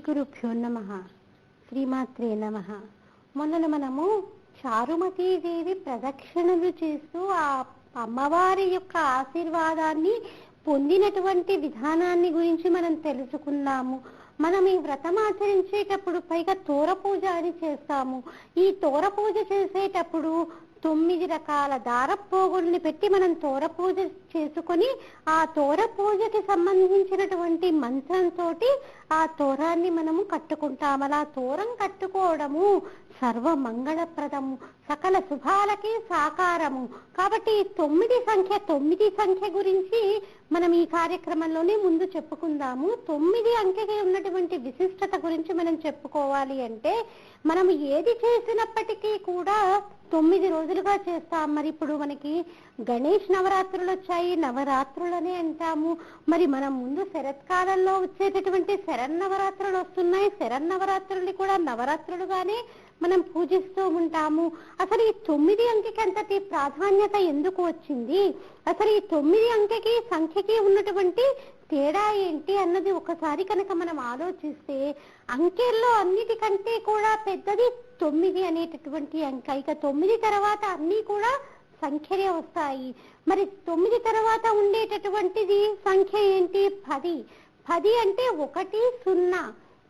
శ్రీగురుభ్యో నమ. శ్రీమాత్రే నమ. మొన్న మనము చారుమతీదేవి ప్రదక్షిణలు చేస్తూ ఆ అమ్మవారి యొక్క ఆశీర్వాదాన్ని పొందినటువంటి విధానాన్ని గురించి మనం తెలుసుకున్నాము. మనం ఈ వ్రతం ఆచరించేటప్పుడు పైగా తోర పూజ అని చేస్తాము. ఈ తోర పూజ చేసేటప్పుడు తొమ్మిది రకాల దారపోగుల్ని పెట్టి మనం తోర పూజ చేసుకొని ఆ తోర పూజకి సంబంధించినటువంటి మంత్రంతో ఆ తోరాన్ని మనము కట్టుకుంటాం. అలా తోరం కట్టుకోవడము సర్వ మంగళప్రదము సకల శుభాలకి సాకారము. కాబట్టి తొమ్మిది సంఖ్య తొమ్మిది సంఖ్య గురించి మనం ఈ కార్యక్రమంలోనే ముందు చెప్పుకుందాము. తొమ్మిది అంకెకి ఉన్నటువంటి విశిష్టత గురించి మనం చెప్పుకోవాలి అంటే మనం ఏది చేసినప్పటికీ కూడా తొమ్మిది రోజులుగా చేస్తాం. మరి ఇప్పుడు మనకి గణేష్ నవరాత్రులు వచ్చాయి నవరాత్రులనే అంటాము. మరి మనం ముందు శరత్కాలంలో వచ్చేటటువంటి శరన్నవరాత్రులు వస్తున్నాయి. శరన్నవరాత్రుల్ని కూడా నవరాత్రులుగానే మనం పూజిస్తూ ఉంటాము. అసలు ఈ తొమ్మిది అంకెకి అంతటి ప్రాధాన్యత ఎందుకు వచ్చింది? అసలు ఈ తొమ్మిది అంకెకి సంఖ్యకి ఉన్నటువంటి తేడా ఏంటి అన్నది ఒకసారి కనుక మనం ఆలోచిస్తే అంకెల్లో అన్నిటికంటే కూడా పెద్దది తొమ్మిది అనేటటువంటి అంక. ఇక తొమ్మిది తర్వాత అన్ని కూడా సంఖ్యలే వస్తాయి. మరి తొమ్మిది తర్వాత ఉండేటటువంటిది సంఖ్య ఏంటి? పది. పది అంటే ఒకటి సున్నా.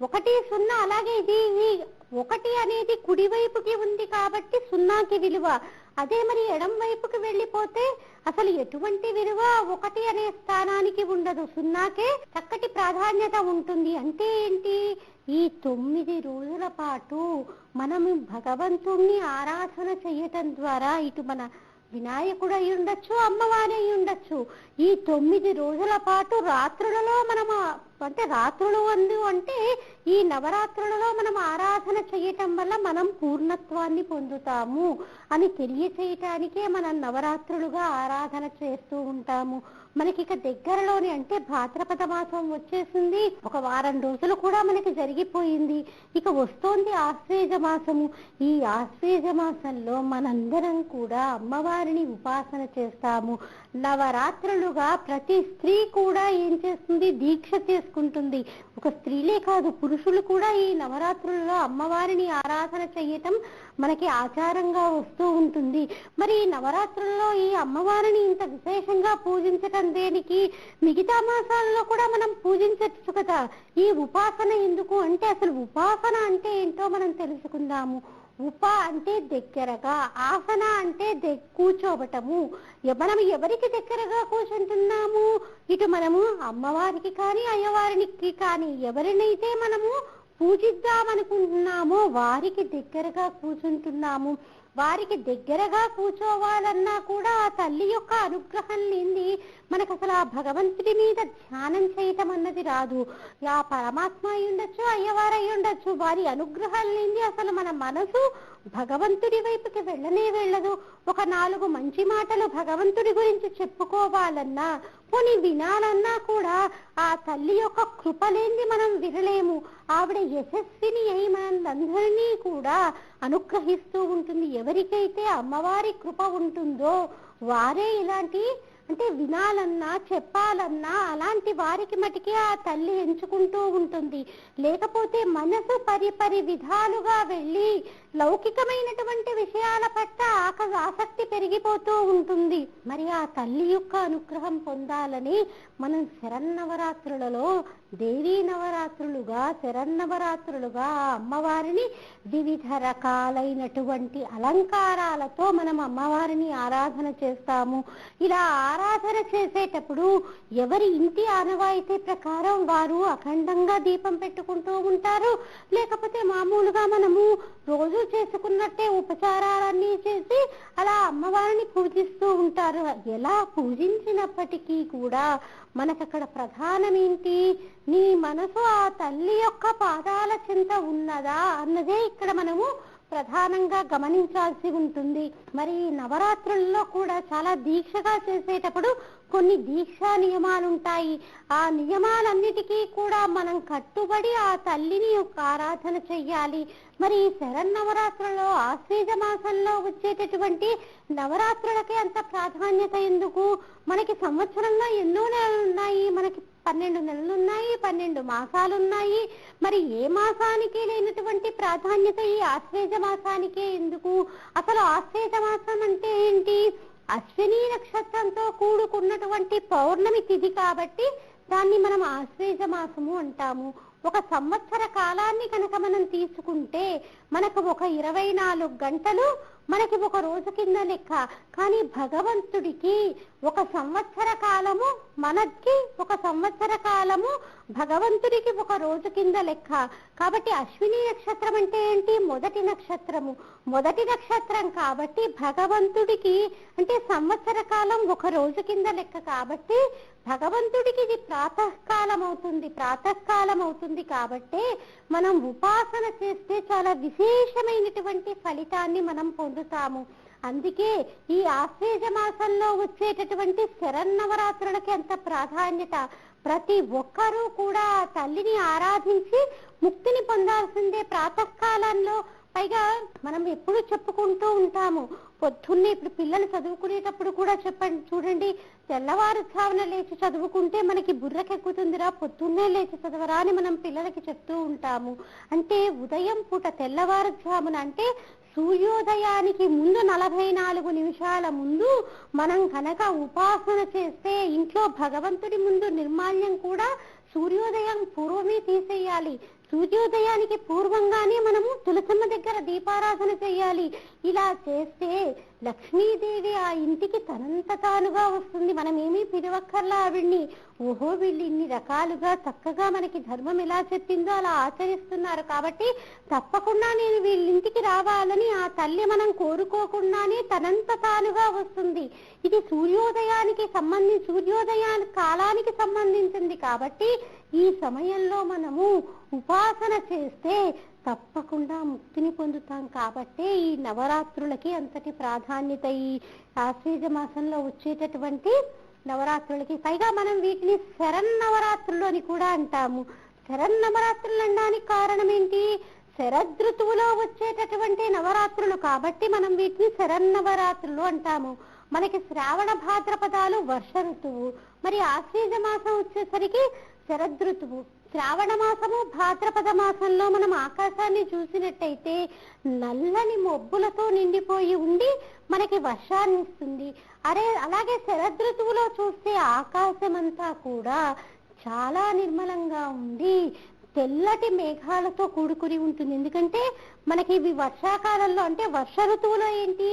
ఒకటి సున్నా అలాగే ఇది ఈ ఒకటి అనేది కుడివైపుకి ఉంది కాబట్టి సున్నాకి విలువ. అదే మరి ఎడం వైపుకి వెళ్ళిపోతే అసలు ఎటువంటి విలువ ఒకటి అనే స్థానానికి ఉండదు. సున్నాకే చక్కటి ప్రాధాన్యత ఉంటుంది. అంటే ఏంటి? ఈ తొమ్మిది రోజుల పాటు మనం భగవంతుణ్ణి ఆరాధన చేయటం ద్వారా ఇటు మన వినాయకుడు అయి ఉండొచ్చు అమ్మవారి అయి ఉండొచ్చు. ఈ తొమ్మిది రోజుల పాటు రాత్రులలో మనం అంటే రాత్రులు అందు అంటే ఈ నవరాత్రులలో మనం ఆరాధన చేయటం వల్ల మనం పూర్ణత్వాన్ని పొందుతాము అని తెలియచేయటానికే మనం నవరాత్రులుగా ఆరాధన చేస్తూ ఉంటాము. మనకి ఇక దగ్గరలోని అంటే భాద్రపద మాసం వచ్చేసింది. ఒక వారం రోజులు కూడా మనకి జరిగిపోయింది. ఇక వస్తోంది ఆశ్వేజ మాసము. ఈ ఆశ్వేజ మాసంలో మనందరం కూడా అమ్మవారిని ఉపాసన చేస్తాము. నవరాత్రులుగా ప్రతి స్త్రీ కూడా ఏం చేస్తుంది? దీక్ష చేసుకుంటుంది. ఒక స్త్రీలే కాదు పురుషులు కూడా ఈ నవరాత్రులలో అమ్మవారిని ఆరాధన చేయటం మనకి ఆచారంగా వస్తూ ఉంటుంది. మరి ఈ నవరాత్రుల్లో ఈ అమ్మవారిని ఇంత విశేషంగా పూజించటం దేనికి? మిగతా మాసాలలో కూడా మనం పూజించచ్చు కదా. ఈ ఉపాసన ఎందుకు? అంటే అసలు ఉపాసన అంటే ఏంటో మనం తెలుసుకుందాము. ఉప అంటే దగ్గరగా ఆసన అంటే దె- కూర్చోబటము మనం ఎవరికి దగ్గరగా కూర్చుంటున్నాము? ఇటు మనము అమ్మవారికి కానీ అయ్యవారికి కానీ ఎవరినైతే మనము పూజిద్దామనుకుంటున్నామో వారికి దగ్గరగా కూర్చుంటున్నాము. వారికి దగ్గరగా కూర్చోవాలన్నా కూడా ఆ తల్లి యొక్క అనుగ్రహం లేని మనకు అసలు ఆ భగవంతుడి మీద ధ్యానం చేయటం అన్నది రాదు. ఆ పరమాత్మ అయి ఉండొచ్చు అయ్యవారై ఉండొచ్చు. వారి అనుగ్రహం లేని అసలు మన మనసు భగవంతుడి వైపుకి వెళ్ళనే వెళ్ళదు. ఒక నాలుగు మంచి మాటలు భగవంతుడి గురించి చెప్పుకోవాలన్నా పోనీ వినాలన్నా కూడా ఆ తల్లి యొక్క కృప మనం వినలేము. ఆవిడ యశస్విని అయి మనందరినీ కూడా అనుగ్రహిస్తూ ఉంటుంది. ఎవరికైతే అమ్మవారి కృప ఉంటుందో వారే ఇలాంటి అంటే వినాలన్నా చెప్పాలన్నా అలాంటి వారికి మటుకే ఆ తల్లి ఎంచుకుంటూ ఉంటుంది. లేకపోతే మనసు పరి పరి విధాలుగా వెళ్ళి లౌకికమైనటువంటి విషయాల పట్ల ఆసక్తి పెరిగిపోతూ ఉంటుంది. మరి ఆ తల్లి యొక్క అనుగ్రహం పొందాలని మనం శరన్నవరాత్రులలో దేవీ నవరాత్రులుగా శరన్నవరాత్రులుగా అమ్మవారిని వివిధ రకాలైనటువంటి అలంకారాలతో మనం అమ్మవారిని ఆరాధన చేస్తాము. ఇలా ఆరాధన చేసేటప్పుడు ఎవరి ఇంటి ఆనవాయితీ ప్రకారం వారు అఖండంగా దీపం పెట్టుకుంటూ ఉంటారు. లేకపోతే మామూలుగా మనము రోజు చేసుకున్నట్టే ఉపచారాలన్నీ చేసి అలా అమ్మవారిని పూజిస్తూ ఉంటారు. ఎలా పూజించినప్పటికీ కూడా మనకక్కడ ప్రధానం ఏంటి నీ మనసు ఆ తల్లి యొక్క పాదాల చింత ఉన్నదా అన్నదే ఇక్కడ మనము ప్రధానంగా గమనించాల్సి ఉంటుంది. మరి నవరాత్రుల్లో కూడా చాలా దీక్షగా చేసేటప్పుడు కొన్ని దీక్షా నియమాలు ఉంటాయి ఆ నియమాలన్నిటికీ కూడా మనం కట్టుబడి ఆ తల్లిని యొక్క ఆరాధన చెయ్యాలి. మరి ఈ శరన్నవరాత్రులలో ఆశ్వేజ మాసంలో వచ్చేటటువంటి నవరాత్రులకి అంత ప్రాధాన్యత ఎందుకు? మనకి సంవత్సరంలో ఎన్నో నెలలు ఉన్నాయి మనకి పన్నెండు నెలలు ఉన్నాయి పన్నెండు మాసాలు ఉన్నాయి మరి ఏ మాసానికి లేనటువంటి ప్రాధాన్యత ఈ ఆశ్వేజ మాసానికే ఎందుకు? అసలు ఆశ్వేజ మాసం అంటే ఏంటి? అశ్విని నక్షత్రంతో కూడుకున్నటువంటి పౌర్ణమి తిథి కాబట్టి దాన్ని మనం ఆశ్వేజ మాసము అంటాము. ఒక సంవత్సర కాలాన్ని కనుక మనం తీసుకుంటే మనకు ఒక ఇరవై నాలుగు గంటలు మనకి ఒక రోజు కింద లెక్క. కానీ భగవంతుడికి ఒక సంవత్సర కాలము మనకి ఒక సంవత్సర కాలము భగవంతుడికి ఒక రోజు కింద లెక్క. కాబట్టి అశ్విని నక్షత్రం అంటే ఏంటి? మొదటి నక్షత్రము. మొదటి నక్షత్రం కాబట్టి భగవంతుడికి అంటే సంవత్సర కాలం ఒక రోజు కింద లెక్క. కాబట్టి భగవంతుడికి ఇది ప్రాతకాలం అవుతుంది ప్రాతకాలం అవుతుంది కాబట్టి మనం ఉపాసన చేస్తే చాలా విశేషమైనటువంటి ఫలితాన్ని మనం పొందుతాము. అందుకే ఈ ఆశ్వేజ మాసంలో వచ్చేటటువంటి శరన్నవరాత్రులకి ఎంత ప్రాధాన్యత. ప్రతి ఒక్కరూ కూడా తల్లిని ఆరాధించి ముక్తిని పొందాల్సిందే. ప్రాతకాలంలో పైగా మనం ఎప్పుడు చెప్పుకుంటూ ఉంటాము. పొద్దున్నే ఇప్పుడు పిల్లలు చదువుకునేటప్పుడు కూడా చెప్పండి చూడండి తెల్లవారుజామున లేచి చదువుకుంటే మనకి బుర్రకెక్కుతుందిరా పొద్దున్నే లేచి చదవరా అని మనం పిల్లలకి చెప్తూ ఉంటాము. అంటే ఉదయం పూట తెల్లవారుజామున అంటే సూర్యోదయానికి ముందు నలభై నాలుగు నిమిషాల ముందు మనం కనుక ఉపాసన చేస్తే ఇంట్లో భగవంతుడి ముందు నిర్మాల్యం కూడా సూర్యోదయం పూర్వమే తీసేయాలి. సూర్యోదయానికి పూర్వంగానే మనము తులసమ్మ దగ్గర దీపారాధన చేయాలి. ఇలా చేస్తే లక్ష్మీదేవి ఆ ఇంటికి తనంత తానుగా వస్తుంది. మనమేమీ ఏమీ పిలవక్కర్లా ఆవిడ్ని. ఓహో వీళ్ళు ఇన్ని రకాలుగా చక్కగా మనకి ధర్మం ఎలా చెప్పిందో అలా ఆచరిస్తున్నారు. కాబట్టి తప్పకుండా నేను వీళ్ళింటికి రావాలని ఆ తల్లి మనం కోరుకోకుండానే తనంత తానుగా వస్తుంది. ఇది సూర్యోదయానికి సంబంధించి సూర్యోదయానికి కాలానికి సంబంధించింది. కాబట్టి ఈ సమయంలో మనము ఉపాసన చేస్తే తప్పకుండా ముక్తిని పొందుతాం. కాబట్టి ఈ నవరాత్రులకి అంతటి ప్రాధాన్యత ఈ ఆశ్వేజ మాసంలో వచ్చేటటువంటి నవరాత్రులకి. పైగా మనం వీటిని శరన్నవరాత్రులు అని కూడా అంటాము. శరన్నవరాత్రులు అనడానికి కారణం ఏంటి శరదృతువులో వచ్చేటటువంటి నవరాత్రులు కాబట్టి మనం వీటిని శరన్నవరాత్రులు అంటాము. మనకి శ్రావణ భాద్రపదాలు వర్ష ఋతువు. మరి ఆశ్వేజ మాసం వచ్చేసరికి శరదృతువు. శ్రావణ మాసము భాద్రపద మాసంలో మనం ఆకాశాన్ని చూసినట్టయితే నల్లని మొబ్బులతో నిండిపోయి ఉండి మనకి వర్షాన్ని ఇస్తుంది. అరే అలాగే శరదృతువులో చూస్తే ఆకాశం అంతా కూడా చాలా నిర్మలంగా ఉండి తెల్లటి మేఘాలతో కూడుకుని ఉంటుంది. ఎందుకంటే మనకి ఇవి వర్షాకాలంలో అంటే వర్ష ఋతువులో ఏంటి?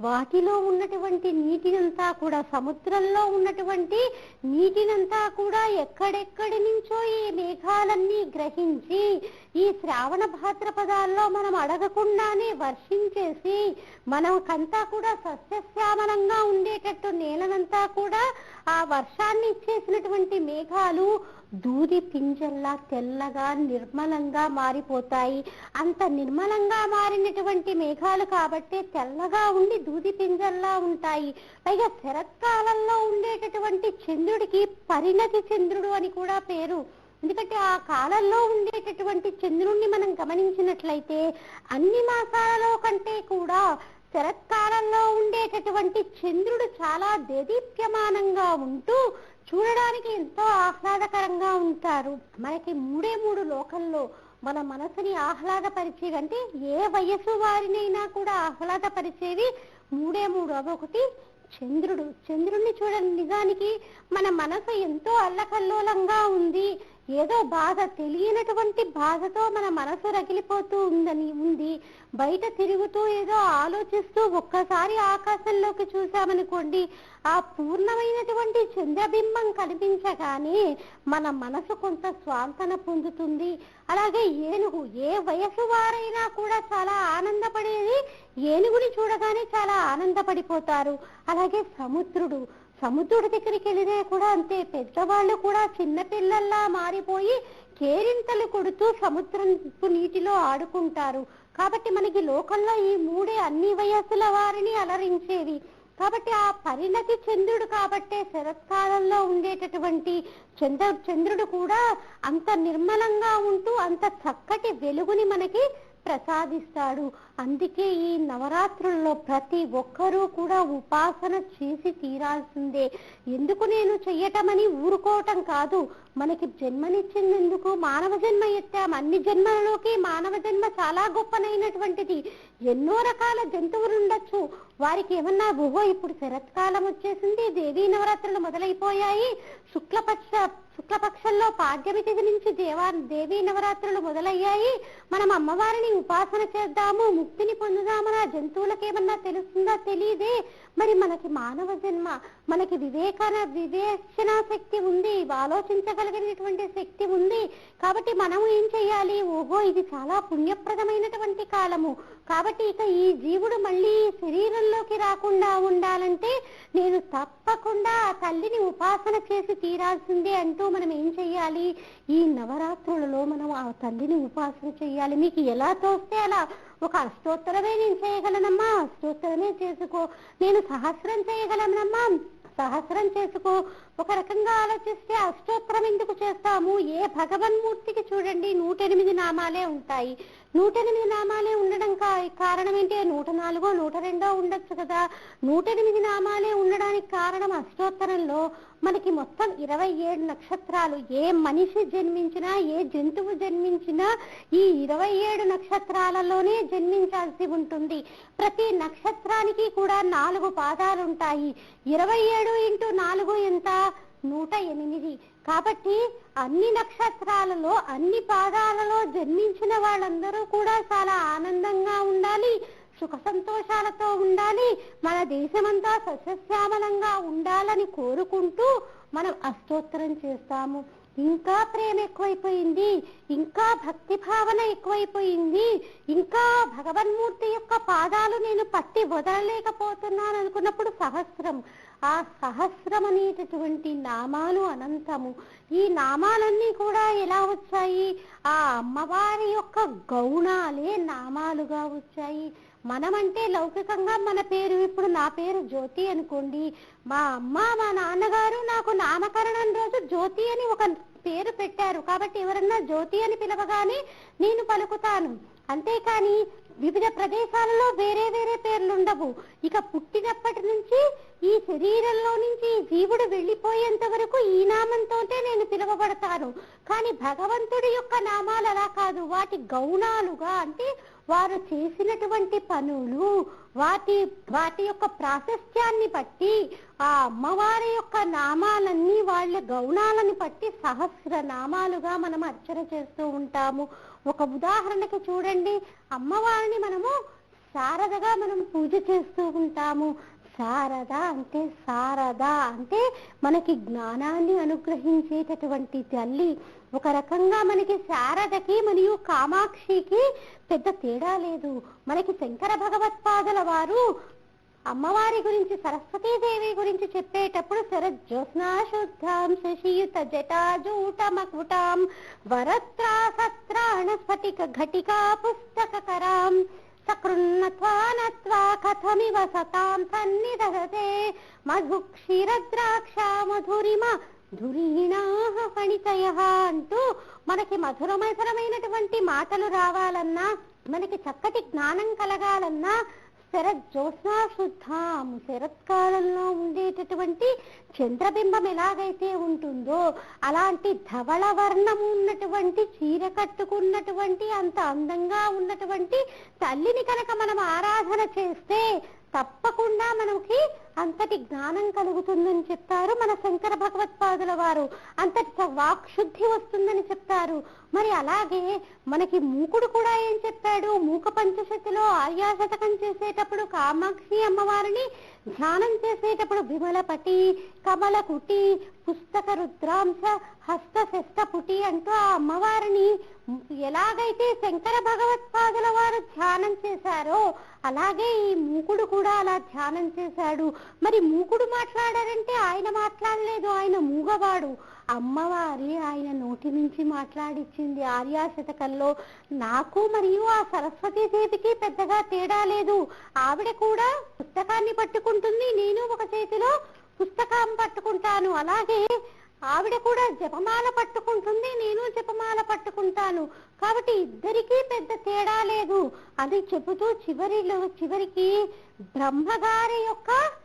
వాటిలో ఉన్నటువంటి నీటినంతా కూడా సముద్రంలో ఉన్నటువంటి నీటినంతా కూడా ఎక్కడెక్కడి నుంచో ఈ మేఘాలన్నీ గ్రహించి ఈ శ్రావణ భాద్రపదాల్లో మనం అడగకుండానే వర్షించేసి మనకంతా కూడా సస్యశ్యామలంగా ఉండేటట్టు నేలనంతా కూడా ఆ వర్షాన్ని ఇచ్చేసినటువంటి మేఘాలు దూది పింజల్లా తెల్లగా నిర్మలంగా మారిపోతాయి. అంత నిర్మలంగా మారినటువంటి మేఘాలు కాబట్టి తెల్లగా ఉండి దూది పింజల్లా ఉంటాయి. పైగా శరత్కాలంలో ఉండేటటువంటి చంద్రుడికి పరిణతి చంద్రుడు అని కూడా పేరు. ఎందుకంటే ఆ కాలంలో ఉండేటటువంటి చంద్రుణ్ణి మనం గమనించినట్లయితే అన్ని మాసాలలో కంటే కూడా శరత్కాలంలో ఉండేటటువంటి చంద్రుడు చాలా దేదీప్యమానంగా ఉంటూ చూడడానికి ఎంతో ఆహ్లాదకరంగా ఉంటారు. మనకి మూడే మూడు లోకల్లో మన మనసుని ఆహ్లాదపరిచేవి అంటే ఏ వయసు వారినైనా కూడా ఆహ్లాదపరిచేవి మూడే మూడు. అదొకటి. చంద్రుడు. చంద్రుణ్ణి చూడండి నిజానికి మన మనసు ఎంతో అల్లకల్లోలంగా ఉంది. ఏదో బాధ తెలియనటువంటి బాధతో మన మనసు రగిలిపోతూ ఉందని ఉంది. బయట తిరుగుతూ ఏదో ఆలోచిస్తూ ఒక్కసారి ఆకాశంలోకి చూసామనుకోండి ఆ పూర్ణమైనటువంటి చంద్రబింబం కనిపించగానే మన మనసు కొంత స్వాంతన పొందుతుంది. అలాగే ఏనుగు ఏ వయసు వారైనా కూడా చాలా ఆనందపడేది ఏనుగుని చూడగానే చాలా ఆనందపడిపోతారు. అలాగే సముద్రుడు సముద్రుడి దగ్గరికి వెళ్ళినా కూడా అంతే. పెద్దవాళ్ళు కూడా చిన్నపిల్లల్లా మారిపోయి కేరింతలు కొడుతూ సముద్రపు నీటిలో ఆడుకుంటారు. కాబట్టి మనకి లోకంలో ఈ మూడే అన్ని వయస్సుల వారిని అలరించేవి. కాబట్టి ఆ పరిణతి చంద్రుడు కాబట్టే శరత్కాలంలో ఉండేటటువంటి చంద్ర చంద్రుడు కూడా అంత నిర్మలంగా ఉంటూ అంత చక్కటి వెలుగుని మనకి ప్రసాదిస్తాడు. అందుకే ఈ నవరాత్రుల్లో ప్రతి ఒక్కరూ కూడా ఉపాసన చేసి తీరాల్సిందే. ఎందుకు నేను చెయ్యటమని ఊరుకోవటం కాదు. మనకి జన్మనిచ్చిందెందుకు మానవ జన్మ ఎత్తాం. అన్ని జన్మలలోకి మానవ జన్మ చాలా గొప్పనైనటువంటిది. ఎన్నో రకాల జంతువులు ఉండొచ్చు. వారికి ఏమన్నా ఓహో ఇప్పుడు శరత్కాలం వచ్చేసింది దేవీ నవరాత్రులు మొదలైపోయాయి. శుక్లపక్ష శుక్లపక్షంలో పాడ్యమి తిథి నుంచి దేవా దేవీ నవరాత్రులు మొదలయ్యాయి. మనం అమ్మవారిని ఉపాసన చేద్దాము. ముక్తిని పొందుదామనా ఆ జంతువులకు ఏమన్నా తెలుస్తుందా? తెలియదే మరి మనకి మానవ జన్మ మనకి వివేకన వివేచన శక్తి ఉంది ఆలోచించగలిగినటువంటి శక్తి ఉంది. కాబట్టి మనం ఏం చేయాలి? ఓహో ఇది చాలా పుణ్యప్రదమైనటువంటి కాలము. కాబట్టి ఇక ఈ జీవుడు మళ్ళీ శరీరంలోకి రాకుండా ఉండాలంటే నేను తప్పకుండా ఆ తల్లిని ఉపాసన చేసి తీరాల్సిందే అంటూ మనం ఏం చెయ్యాలి ఈ నవరాత్రులలో మనం ఆ తల్లిని ఉపాసన చెయ్యాలి మీకు ఎలా తోస్తే అలా ఒక అష్టోత్తరమే నేను చేయగలనమ్మా. అష్టోత్తరమే చేసుకో. నేను సహస్రం చేయగలనమ్మా. సహస్రం చేసుకో. ఒక రకంగా ఆలోచిస్తే అష్టోత్తరం ఎందుకు చేస్తాము? ఏ భగవన్మూర్తికి చూడండి. నూట ఎనిమిది నామాలే ఉంటాయి. నూట ఎనిమిది నామాలే ఉండడం కా- కారణం ఏంటి? నూట నాలుగో నూట రెండో ఉండొచ్చు కదా. నూట ఎనిమిది నామాలే ఉండడానికి కారణం అష్టోత్తరంలో మనకి మొత్తం ఇరవై ఏడు నక్షత్రాలు. ఏ మనిషి జన్మించినా ఏ జంతువు జన్మించినా ఈ ఇరవై ఏడు నక్షత్రాలలోనే జన్మించాల్సి ఉంటుంది. ప్రతి నక్షత్రానికి కూడా నాలుగు పాదాలు ఉంటాయి. ఇరవై ఏడు ఇంటూ నాలుగు ఎంత? నూట ఎనిమిది. కాబట్టి అన్ని నక్షత్రాలలో అన్ని పాదాలలో జన్మించిన వాళ్ళందరూ కూడా చాలా ఆనందంగా ఉండాలి. సుఖ సంతోషాలతో ఉండాలి. మన దేశమంతా సస్యశ్యామలంగా ఉండాలని కోరుకుంటూ మనం అష్టోత్తరం చేస్తాము. ఇంకా ప్రేమ ఎక్కువైపోయింది. ఇంకా భక్తి భావన ఎక్కువైపోయింది. ఇంకా భగవన్మూర్తి యొక్క పాదాలు నేను పట్టి వదలలేకపోతున్నాను అనుకున్నప్పుడు సహస్రం. ఆ సహస్రం అనేటటువంటి నామాలు అనంతము. ఈ నామాలన్నీ కూడా ఎలా వచ్చాయి? ఆ అమ్మవారి యొక్క గౌణాలే నామాలుగా వచ్చాయి. మనమంటే లౌకికంగా మన పేరు ఇప్పుడు నా పేరు జ్యోతి అనుకోండి. మా అమ్మ మా నాన్నగారు నాకు నామకరణం రోజు జ్యోతి అని ఒక పేరు పెట్టారు. కాబట్టి ఎవరన్నా జ్యోతి అని పిలవగానే నేను పలుకుతాను. అంతేకాని వివిధ ప్రదేశాలలో వేరే వేరే పేర్లు ఉండవు. ఇక పుట్టినప్పటి నుంచి ఈ శరీరంలో నుంచి ఈ జీవుడు వెళ్ళిపోయేంత వరకు ఈ నామంతోటే నేను పిలువబడతాను. కానీ భగవంతుడి యొక్క నామాలు అలా కాదు. వాటి గౌణాలుగా అంటే వారు చేసినటువంటి పనులు వాటి వాటి యొక్క ప్రాశస్త్యాన్ని బట్టి ఆ అమ్మవారి యొక్క నామాలన్నీ వాళ్ళ గౌణాలని బట్టి సహస్ర నామాలుగా మనం అర్చన చేస్తూ ఉంటాము. ఒక ఉదాహరణకి చూడండి. అమ్మవారిని మనము శారదగా మనం పూజ చేస్తూ ఉంటాము. శారద అంటే శారద అంటే మనకి జ్ఞానాన్ని అనుగ్రహించేటటువంటి తల్లి. ఒక రకంగా మనకి శారదకి మరియు కామాక్షికి పెద్ద తేడా లేదు. మనకి శంకర భగవత్పాదుల వారు అమ్మవారి గురించి సరస్వతీదేవి గురించి చెప్పేటప్పుడు శరజ్యోత్నాశుద్ధాం శశీయుత శశియుత జటాజూటమకుటాం వరత్రా సత్రాణ స్ఫటిక ఘటికా పుస్తకరాం సకృన్నత్వానత్వా కథమివ సతాం సన్నిధతే మధు క్షీరద్రాక్ష మధురిమ ధురీణాహ ఫణితయ అంటూ మనకి మధుర మధురమైనటువంటి మాటలు రావాలన్నా మనకి చక్కటి జ్ఞానం కలగాలన్నా శరజ్యోత్స్నా శుద్ధాం శరత్కాలంలో ఉండేటటువంటి చంద్రబింబం ఎలాగైతే ఉంటుందో అలాంటి ధవళ వర్ణం ఉన్నటువంటి చీర కట్టుకున్నటువంటి అంత అందంగా ఉన్నటువంటి తల్లిని కనుక మనం ఆరాధన చేస్తే తప్పకుండా మనకి అంతటి జ్ఞానం కలుగుతుందని చెప్తారు మన శంకర భగవత్పాదుల వారు. అంతటి వాక్ వాక్శుద్ధి వస్తుందని చెప్తారు. మరి అలాగే మనకి మూకుడు కూడా ఏం చెప్పాడు? మూక పంచశతిలో ఆర్యాశతకం చేసేటప్పుడు కామాక్షి అమ్మవారిని ధ్యానం చేసేటప్పుడు విమలపటి కమలకుటి పుస్తక రుద్రాంశ హస్త పుటి అంటూ ఆ అమ్మవారిని ఎలాగైతే శంకర భగవత్పాదుల వారు ధ్యానం చేశారో అలాగే ఈ మూకుడు కూడా అలా ధ్యానం చేశాడు. మరి మూకుడు మాట్లాడారంటే ఆయన మాట్లాడలేదు. ఆయన మూగవాడు. అమ్మవారి ఆయన నోటి నుంచి మాట్లాడిచ్చింది. ఆర్యాశతకంలో నాకు మరియు ఆ సరస్వతి దేవికి పెద్దగా తేడా లేదు. ఆవిడ కూడా పుస్తకాన్ని పట్టుకుంటుంది. నేను ఒక చేతిలో పుస్తకం పట్టుకుంటాను. అలాగే ఆవిడ కూడా జపమాల పట్టుకుంటుంది. నేను జపమాల పట్టుకుంటాను. కాబట్టి ఇద్దరికీ పెద్ద తేడా లేదు. అది చెబుతూ చివరిలో చివరికి బ్రహ్మగారి యొక్క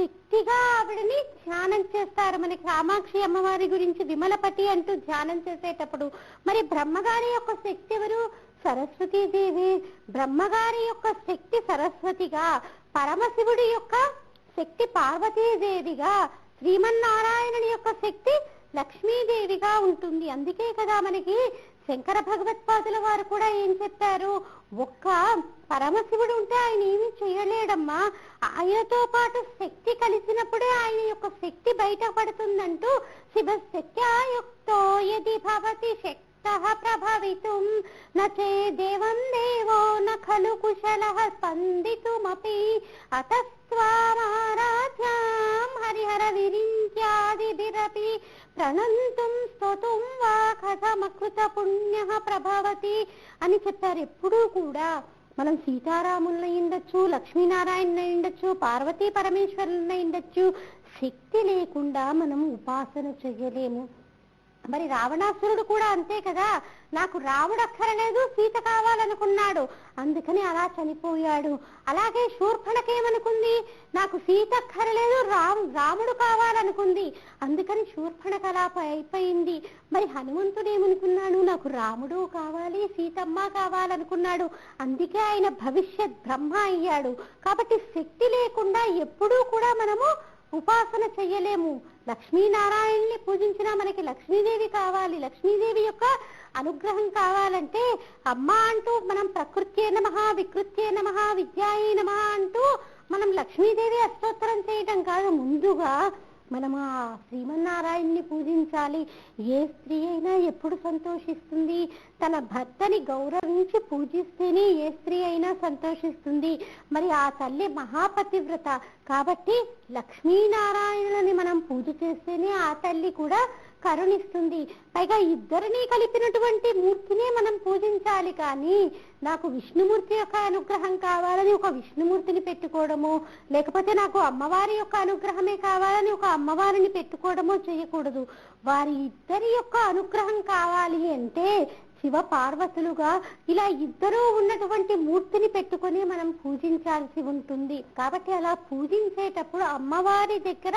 శక్తిగా ఆవిడని ధ్యానం చేస్తారు. మన కామాక్షి అమ్మవారి గురించి విమలపతి అంటూ ధ్యానం చేసేటప్పుడు మరి బ్రహ్మగారి యొక్క శక్తి ఎవరు? సరస్వతీదేవి బ్రహ్మగారి యొక్క శక్తి సరస్వతిగా పరమశివుడి యొక్క శక్తి పార్వతీదేవిగా శ్రీమన్నారాయణుని యొక్క శక్తి లక్ష్మీదేవిగా ఉంటుంది. అందుకే కదా మనకి శంకర భగవత్పాదుల వారు కూడా ఏం చెప్పారు? ఒక్క పరమశివుడు ఉంటే ఆయన ఏమీ చేయలేడమ్మా. ఆయనతో పాటు శక్తి కలిసినప్పుడే ఆయన యొక్క శక్తి బయటపడుతుందంటూ శివశక్త్యాయుక్తో యది భవతి శక్త ప్రభవితుం. నచే దేవం దేవో న ఖలు కుశల స్పందితుమపి. అతస్వామారాధ్యాం హరిహర విరించాదిభిరపి ప్రణంతుం స్తోతుం వా కథమకృత పుణ్య ప్రభావతి అని చెప్పారు ఎప్పుడూ కూడా మనం సీతారాములను ఉండొచ్చు లక్ష్మీనారాయణ ఇండొచ్చు పార్వతీ పరమేశ్వరులను ఇండొచ్చు శక్తి లేకుండా మనం ఉపాసన చెయ్యలేము మరి రావణాసురుడు కూడా అంతే కదా నాకు రాముడక్కరలేదు సీత కావాలనుకున్నాడు. అందుకని అలా చనిపోయాడు. అలాగే శూర్పణకేమనుకుంది? నాకు సీత అక్కరలేదు రాము రాముడు కావాలనుకుంది. అందుకని శూర్పణక అలా అయిపోయింది. మరి హనుమంతుడు ఏమనుకున్నాడు నాకు రాముడు కావాలి సీతమ్మ కావాలనుకున్నాడు. అందుకే ఆయన భవిష్యత్ బ్రహ్మ అయ్యాడు. కాబట్టి శక్తి లేకుండా ఎప్పుడూ కూడా మనము ఉపాసన చెయ్యలేము. లక్ష్మీనారాయణని పూజించినా మనకి లక్ష్మీదేవి కావాలి. లక్ష్మీదేవి యొక్క అనుగ్రహం కావాలంటే అమ్మ అంటూ మనం ప్రకృత్యే నమ వికృత్యే నమ విద్యాయే నమ అంటూ మనం లక్ష్మీదేవి అష్టోత్తరం చేయటం కాదు. ముందుగా మనం ఆ శ్రీమన్నారాయణ్ణి పూజించాలి. ఏ స్త్రీ అయినా ఎప్పుడు సంతోషిస్తుంది? తన భర్తని గౌరవించి పూజిస్తేనే ఏ స్త్రీ అయినా సంతోషిస్తుంది. మరి ఆ తల్లి మహాపతివ్రత. కాబట్టి లక్ష్మీనారాయణులని మనం పూజ చేస్తేనే ఆ తల్లి కూడా కరుణిస్తుంది. పైగా ఇద్దరిని కలిపినటువంటి మూర్తినే మనం పూజించాలి కానీ నాకు విష్ణుమూర్తి యొక్క అనుగ్రహం కావాలని ఒక విష్ణుమూర్తిని పెట్టుకోవడము లేకపోతే నాకు అమ్మవారి యొక్క అనుగ్రహమే కావాలని ఒక అమ్మవారిని పెట్టుకోవడమో చేయకూడదు. వారి ఇద్దరి యొక్క అనుగ్రహం కావాలి అంటే శివ పార్వతులుగా ఇలా ఇద్దరూ ఉన్నటువంటి మూర్తిని పెట్టుకొని మనం పూజించాల్సి ఉంటుంది. కాబట్టి అలా పూజించేటప్పుడు అమ్మవారి దగ్గర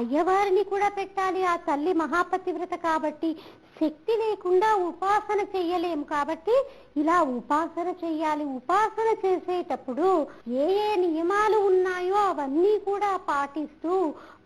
అయ్యవారిని కూడా పెట్టాలి. ఆ తల్లి మహాపతివ్రత కాబట్టి శక్తి లేకుండా ఉపాసన చెయ్యలేము. కాబట్టి ఇలా ఉపాసన చెయ్యాలి. ఉపాసన చేసేటప్పుడు ఏ ఏ నియమాలు ఉన్నాయో అవన్నీ కూడా పాటిస్తూ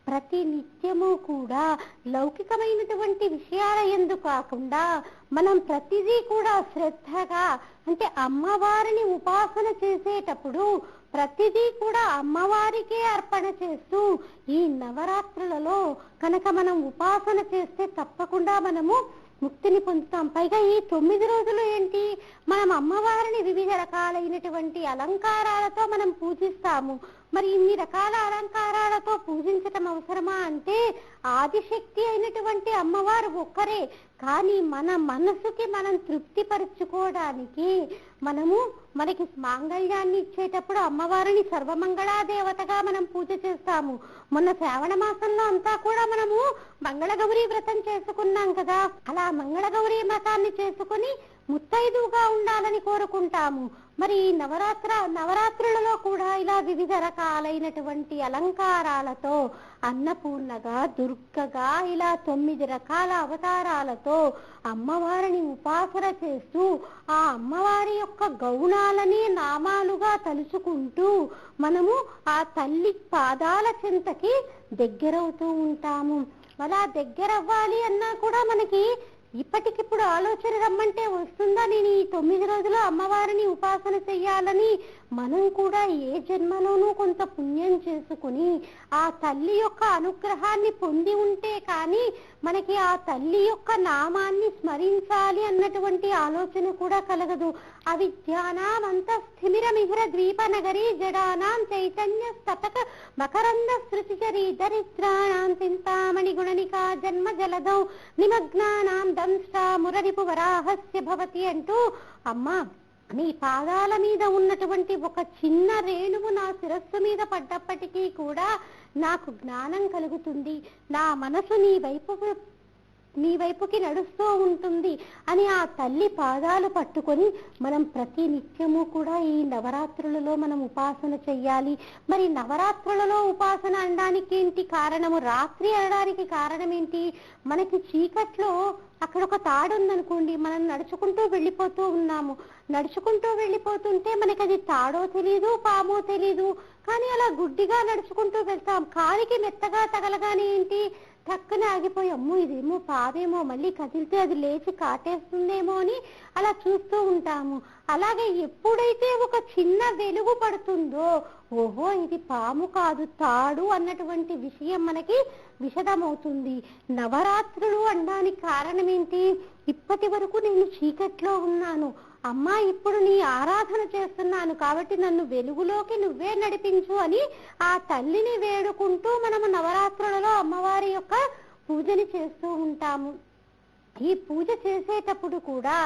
ప్రతి నిత్యము కూడా లౌకికమైనటువంటి విషయాల ఎందు కాకుండా మనం ప్రతిదీ కూడా శ్రద్ధగా అంటే అమ్మవారిని ఉపాసన చేసేటప్పుడు ప్రతిదీ కూడా అమ్మవారికే అర్పణ చేస్తూ ఈ నవరాత్రులలో కనుక మనం ఉపాసన చేస్తే తప్పకుండా మనము ముక్తిని పొందుతాం. పైగా ఈ తొమ్మిది రోజులు ఏంటి? మనం అమ్మవారిని వివిధ రకాలైనటువంటి అలంకారాలతో మనం పూజిస్తాము. మరి ఇన్ని రకాల అలంకారాలతో పూజించటం అవసరమా అంటే ఆదిశక్తి అయినటువంటి అమ్మవారు ఒక్కరే. కానీ మన మనసుకి మనం తృప్తిపరుచుకోవడానికి మనము మనకి మాంగళ్యాన్ని ఇచ్చేటప్పుడు అమ్మవారిని సర్వమంగళా దేవతగా మనం పూజ చేస్తాము. మొన్న శ్రావణ మాసంలో అంతా కూడా మనము మంగళగౌరి వ్రతం చేసుకున్నాం కదా. అలా మంగళగౌరి వ్రతాన్ని చేసుకుని ముత్తైదువుగా ఉండాలని కోరుకుంటాము. మరి ఈ నవరాత్ర నవరాత్రులలో కూడా ఇలా వివిధ రకాలైనటువంటి అలంకారాలతో అన్నపూర్ణగా దుర్గగా ఇలా తొమ్మిది రకాల అవతారాలతో అమ్మవారిని ఉపాసన చేస్తూ ఆ అమ్మవారి యొక్క గౌణాలని నామాలుగా తలుచుకుంటూ మనము ఆ తల్లి పాదాల చెంతకి దగ్గరవుతూ ఉంటాము. అలా దగ్గరవ్వాలి అన్నా కూడా మనకి ఇప్పటికిప్పుడు ఆలోచన రమ్మంటే వస్తుందా నేను ఈ తొమ్మిది రోజులు అమ్మవారిని ఉపాసన చెయ్యాలని మనం కూడా ఏ జన్మలోనూ కొంత పుణ్యం చేసుకుని ఆ తల్లి యొక్క అనుగ్రహాన్ని పొంది ఉంటే కానీ మనకి ఆ తల్లి యొక్క నామాన్ని స్మరించాలి అన్నటువంటి ఆలోచన కూడా కలగదు. అవిద్యానామంత స్థిమిర మిహిర ద్వీప నగరి జడానాం చైతన్య స్తపక మకరంద సృతిచరి దరిద్రాణాం చింతామణి గుణనికా జన్మ జలదౌ నిమగ్నానాం దంశ మురరిపు వరాహస్య భవతి అంటూ అమ్మా మీ పాదాల మీద ఉన్నటువంటి ఒక చిన్న రేణువు నా శిరస్సు మీద పడ్డప్పటికీ కూడా నాకు జ్ఞానం కలుగుతుంది. నా మనసు నీ వైపు నీ వైపుకి నడుస్తూ ఉంటుంది అని ఆ తల్లి పాదాలు పట్టుకొని మనం ప్రతి నిత్యము కూడా ఈ నవరాత్రులలో మనం ఉపాసన చెయ్యాలి. మరి నవరాత్రులలో ఉపాసన అనడానికి ఏంటి కారణము? రాత్రి అనడానికి కారణం ఏంటి మనకి చీకట్లో అక్కడ ఒక తాడు ఉందనుకోండి మనం నడుచుకుంటూ వెళ్ళిపోతూ ఉన్నాము. నడుచుకుంటూ వెళ్ళిపోతుంటే మనకి అది తాడో తెలీదు పామో తెలీదు. కానీ అలా గుడ్డిగా నడుచుకుంటూ వెళ్తాం. కాలికి మెత్తగా తగలగానే ఏంటి? టక్కన ఆగిపోయి అమ్మో ఇదేమో పావేమో మళ్ళీ కదిలితే అది లేచి కాటేస్తుందేమో అని అలా చూస్తూ ఉంటాము. అలాగే ఎప్పుడైతే ఒక చిన్న వెలుగు పడుతుందో ఓహో ఇది పాము కాదు తాడు అన్నటువంటి విషయం మనకి విషదమవుతుంది. నవరాత్రులు అనడానికి కారణం ఏంటి ఇప్పటి వరకు నేను చీకట్లో ఉన్నాను. అమ్మా ఇప్పుడు నీ ఆరాధన చేస్తున్నాను కాబట్టి నన్ను వెలుగులోకి నువ్వే నడిపించు అని ఆ తల్లిని వేడుకుంటూ మనము నవరాత్రులలో అమ్మవారి యొక్క పూజని చేస్తూ ఉంటాము. ఈ పూజ చేసేటప్పుడు కూడా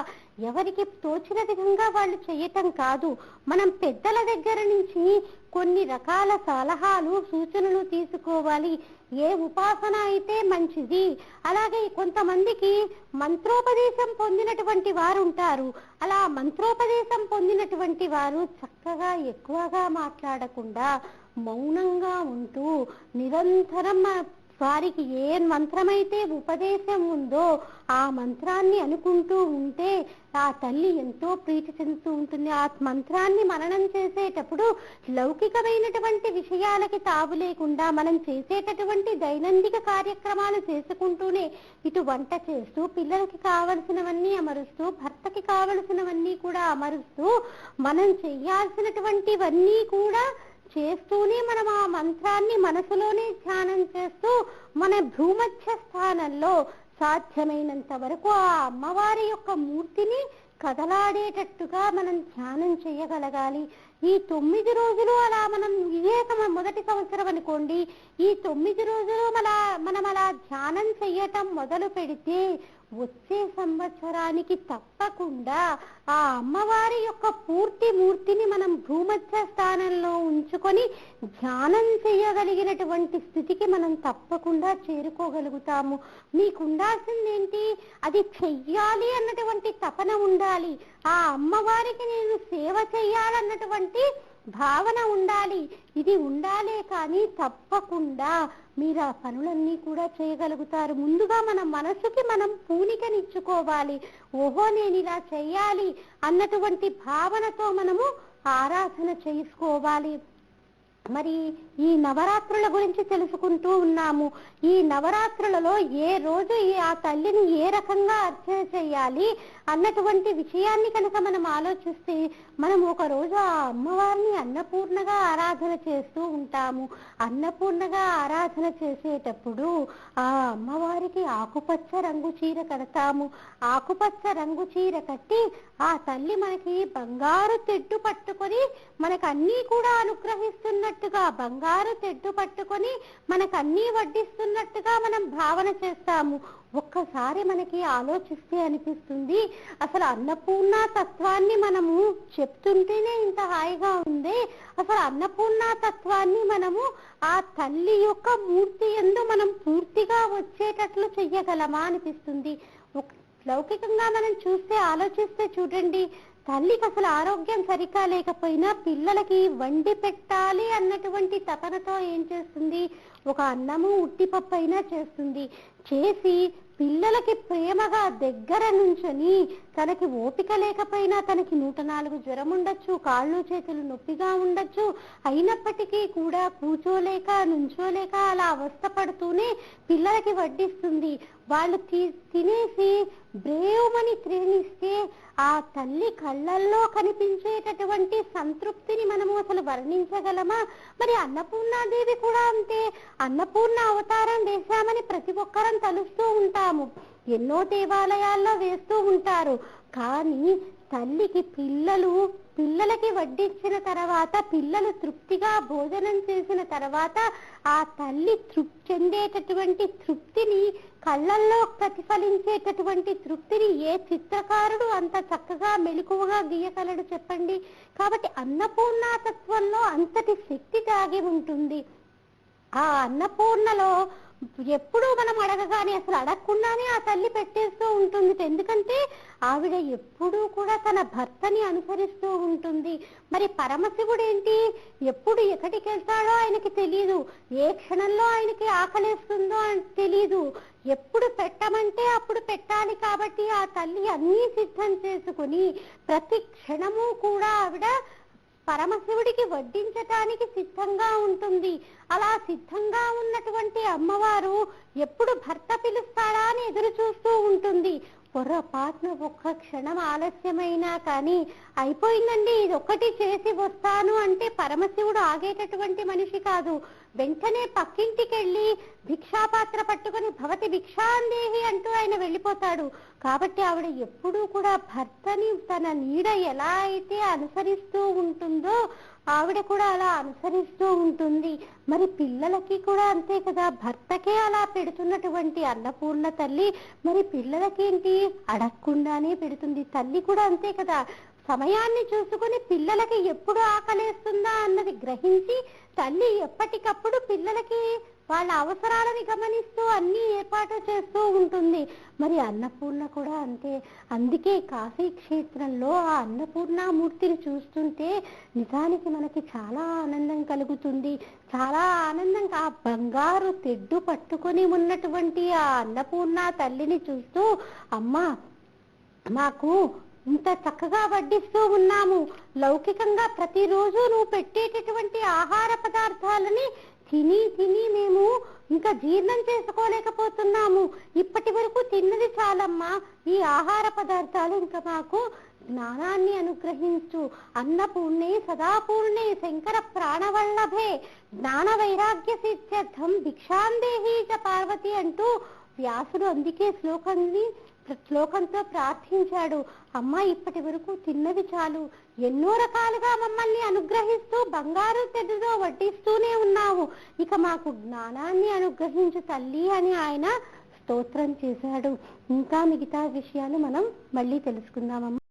ఎవరికి తోచిన విధంగా వాళ్ళు చేయటం కాదు. మనం పెద్దల దగ్గర నుంచి కొన్ని రకాల సలహాలు సూచనలు తీసుకోవాలి. ఏ ఉపాసన అయితే మంచిది? అలాగే కొంతమందికి మంత్రోపదేశం పొందినటువంటి వారు ఉంటారు. అలా మంత్రోపదేశం పొందినటువంటి వారు చక్కగా ఎక్కువగా మాట్లాడకుండా మౌనంగా ఉంటూ నిరంతరం వారికి ఏ మంత్రమైతే ఉపదేశం ఉందో ఆ మంత్రాన్ని అనుకుంటూ ఉంటే ఆ తల్లి ఎంతో ప్రీతి చెందుతూ ఉంటుంది. ఆ మంత్రాన్ని మననం చేసేటప్పుడు లౌకికమైనటువంటి విషయాలకి తావు లేకుండా మనం చేసేటటువంటి దైనందిక కార్యక్రమాలు చేసుకుంటూనే ఇటు వంట చేస్తూ పిల్లలకి కావలసినవన్నీ అమరుస్తూ భర్తకి కావలసినవన్నీ కూడా అమరుస్తూ మనం చేయాల్సినటువంటివన్నీ కూడా చేస్తూనే మనం ఆ మంత్రాన్ని మనసులోనే ధ్యానం చేస్తూ మన భూమధ్య స్థానంలో సాధ్యమైనంత వరకు ఆ అమ్మవారి యొక్క మూర్తిని కదలాడేటట్టుగా మనం ధ్యానం చేయగలగాలి. ఈ తొమ్మిది రోజులు అలా మనం ఇదే మొదటి సంవత్సరం అనుకోండి. ఈ తొమ్మిది రోజులు మన మనం అలా ధ్యానం చెయ్యటం మొదలు పెడితే వచ్చే సంవత్సరానికి తప్పకుండా ఆ అమ్మవారి యొక్క పూర్తి మూర్తిని మనం భూమధ్య స్థానంలో ఉంచుకొని ధ్యానం చేయగలిగినటువంటి స్థితికి మనం తప్పకుండా చేరుకోగలుగుతాము. మీకు ఉండాల్సింది ఏంటి? అది చెయ్యాలి అన్నటువంటి తపన ఉండాలి. ఆ అమ్మవారికి నేను సేవ చెయ్యాలన్నటువంటి భావన ఉండాలి. ఇది ఉండాలే కానీ తప్పకుండా మీరు ఆ పనులన్నీ కూడా చేయగలుగుతారు. ముందుగా మన మనసుకి మనం పూనికనిచ్చుకోవాలి. ఓహో నేను ఇలా చెయ్యాలి అన్నటువంటి భావనతో మనము ఆరాధన చేసుకోవాలి. మరి ఈ నవరాత్రుల గురించి తెలుసుకుంటూ ఉన్నాము. ఈ నవరాత్రులలో ఏ రోజు ఆ తల్లిని ఏ రకంగా అర్చన చేయాలి అన్నటువంటి విషయాన్ని కనుక మనం ఆలోచిస్తే మనం ఒక రోజు ఆ అమ్మవారిని అన్నపూర్ణగా ఆరాధన చేస్తూ ఉంటాము. అన్నపూర్ణగా ఆరాధన చేసేటప్పుడు ఆ అమ్మవారికి ఆకుపచ్చ రంగు చీర కడతాము. ఆకుపచ్చ రంగు చీర కట్టి ఆ తల్లి మనకి బంగారు తెడ్డు పట్టుకొని మనకు అన్నీ కూడా అనుగ్రహిస్తున్నట్టుగా బంగారు తెడ్డు పట్టుకొని మనకు వడ్డిస్తున్నట్టుగా మనం భావన చేస్తాము. ఒక్కసారి మనకి ఆలోచిస్తే అనిపిస్తుంది అసలు అన్నపూర్ణ తత్వాన్ని మనము చెప్తుంటేనే ఇంత హాయిగా ఉంది అసలు అన్నపూర్ణ తత్వాన్ని మనము ఆ తల్లి యొక్క మూర్తి ఎందు మనం పూర్తిగా వచ్చేటట్లు చెయ్యగలమా అనిపిస్తుంది. ఒక- లౌకికంగా మనం చూస్తే ఆలోచిస్తే చూడండి తల్లికి అసలు ఆరోగ్యం సరిగా లేకపోయినా పిల్లలకి వండి పెట్టాలి అన్నటువంటి తపనతో ఏం చేస్తుంది? ఒక అన్నము ఉట్టిపప్పు అయినా చేస్తుంది. చేసి పిల్లలకి ప్రేమగా దగ్గర నుంచొని తనకి ఓపిక లేకపోయినా తనకి నూట నాలుగు జ్వరం ఉండొచ్చు కాళ్ళు చేతులు నొప్పిగా ఉండొచ్చు అయినప్పటికీ కూడా కూర్చోలేక నుంచోలేక అలా అవస్థపడుతూనే పిల్లలకి వడ్డిస్తుంది. వాళ్ళు తి- తినేసి బ్రేవమని త్రేణిస్తే ఆ తల్లి కళ్ళల్లో కనిపించేటటువంటి సంతృప్తిని మనము అసలు వర్ణించగలమా? మరి అన్నపూర్ణాదేవి కూడా అంతే. అన్నపూర్ణ అవతారం వేశామని ప్రతి ఒక్కరం తలుస్తూ ఉంటాము. ఎన్నో దేవాలయాల్లో వేస్తూ ఉంటారు. కానీ తల్లికి పిల్లలు పిల్లలకి వడ్డించిన తర్వాత పిల్లలు తృప్తిగా భోజనం చేసిన తర్వాత ఆ తల్లి తృప్తి చెందేటటువంటి తృప్తిని కళ్ళల్లో ప్రతిఫలించేటటువంటి తృప్తిని ఏ చిత్రకారుడు అంత చక్కగా మెలకువగా గీయగలడు చెప్పండి? కాబట్టి అన్నపూర్ణాతత్వంలో అంతటి శక్తి దాగి ఉంటుంది. ఆ అన్నపూర్ణలో ఎప్పుడు మనం అడగగానే అసలు అడగకుండానే ఆ తల్లి పెట్టేస్తూ ఉంటుంది. ఎందుకంటే ఆవిడ ఎప్పుడూ కూడా తన భర్తని అనుసరిస్తూ ఉంటుంది. మరి పరమశివుడు ఏంటి? ఎప్పుడు ఎక్కడికి వెళ్తాడో ఆయనకి తెలియదు ఏ క్షణంలో ఆయనకి ఆకలేస్తుందో అని తెలియదు ఎప్పుడు పెట్టమంటే అప్పుడు పెట్టాలి కాబట్టి ఆ తల్లి అన్నీ సిద్ధం చేసుకుని ప్రతి క్షణము కూడా ఆవిడ పరమశివుడికి వడ్డించటానికి సిద్ధంగా ఉంటుంది. అలా సిద్ధంగా ఉన్నటువంటి అమ్మవారు ఎప్పుడు భర్త పిలుస్తాడా అని ఎదురు చూస్తూ ఉంటుంది. పొరపాటున ఒక్క క్షణం ఆలస్యమైనా కానీ అయిపోయిందండి ఇది ఒక్కటి చేసి వస్తాను అంటే పరమశివుడు ఆగేటటువంటి మనిషి కాదు. వెంటనే పక్కింటికి వెళ్ళి భిక్షాపాత్ర పట్టుకొని భవతి భిక్షాందేహి అంటూ ఆయన వెళ్ళిపోతాడు. కాబట్టి ఆవిడ ఎప్పుడూ కూడా భర్తని తన నీడ ఎలా అయితే అనుసరిస్తూ ఉంటుందో ఆవిడ కూడా అలా అనుసరిస్తూ ఉంటుంది. మరి పిల్లలకి కూడా అంతే కదా. భర్తకే అలా పెడుతున్నటువంటి అన్నపూర్ణ తల్లి మరి పిల్లలకేంటి అడగకుండానే పెడుతుంది. తల్లి కూడా అంతే కదా. సమయాన్ని చూసుకొని పిల్లలకి ఎప్పుడు ఆకలేస్తుందా అన్నది గ్రహించి తల్లి ఎప్పటికప్పుడు పిల్లలకి వాళ్ళ అవసరాలని గమనిస్తూ అన్ని ఏర్పాటు చేస్తూ ఉంటుంది. మరి అన్నపూర్ణ కూడా అంతే. అందుకే కాశీ క్షేత్రంలో ఆ అన్నపూర్ణామూర్తిని చూస్తుంటే నిజానికి మనకి చాలా ఆనందం కలుగుతుంది. చాలా ఆనందంగా ఆ బంగారు తెడ్డు పట్టుకొని ఉన్నటువంటి ఆ అన్నపూర్ణ తల్లిని చూస్తూ అమ్మా మాకు ఇంత చక్కగా వడ్డిస్తూ ఉన్నాము. లౌకికంగా ప్రతిరోజు నువ్వు పెట్టేటటువంటి ఆహార పదార్థాలని తిని తిని మేము ఇంకా జీర్ణం చేసుకోలేకపోతున్నాము. ఇప్పటి వరకు తిన్నది చాలమ్మా. ఈ ఆహార పదార్థాలు ఇంకా మాకు జ్ఞానాన్ని అనుగ్రహించు. అన్నపూర్ణే సదాపూర్ణే శంకర ప్రాణవల్లభే. జ్ఞాన వైరాగ్య సిద్ధ్యర్థం భిక్షాందేహీ పార్వతి అంటూ వ్యాసుడు అందుకే శ్లోకాన్ని శ్లోకంతో ప్రార్థించాడు. అమ్మ ఇప్పటి వరకు తిన్నది చాలు. ఎన్నో రకాలుగా మమ్మల్ని అనుగ్రహిస్తూ బంగారు తెడ్డుతో వడ్డిస్తూనే ఉన్నావు. ఇక మాకు జ్ఞానాన్ని అనుగ్రహించు తల్లి అని ఆయన స్తోత్రం చేశాడు. ఇంకా మిగతా విషయాలు మనం మళ్ళీ తెలుసుకుందామమ్మ.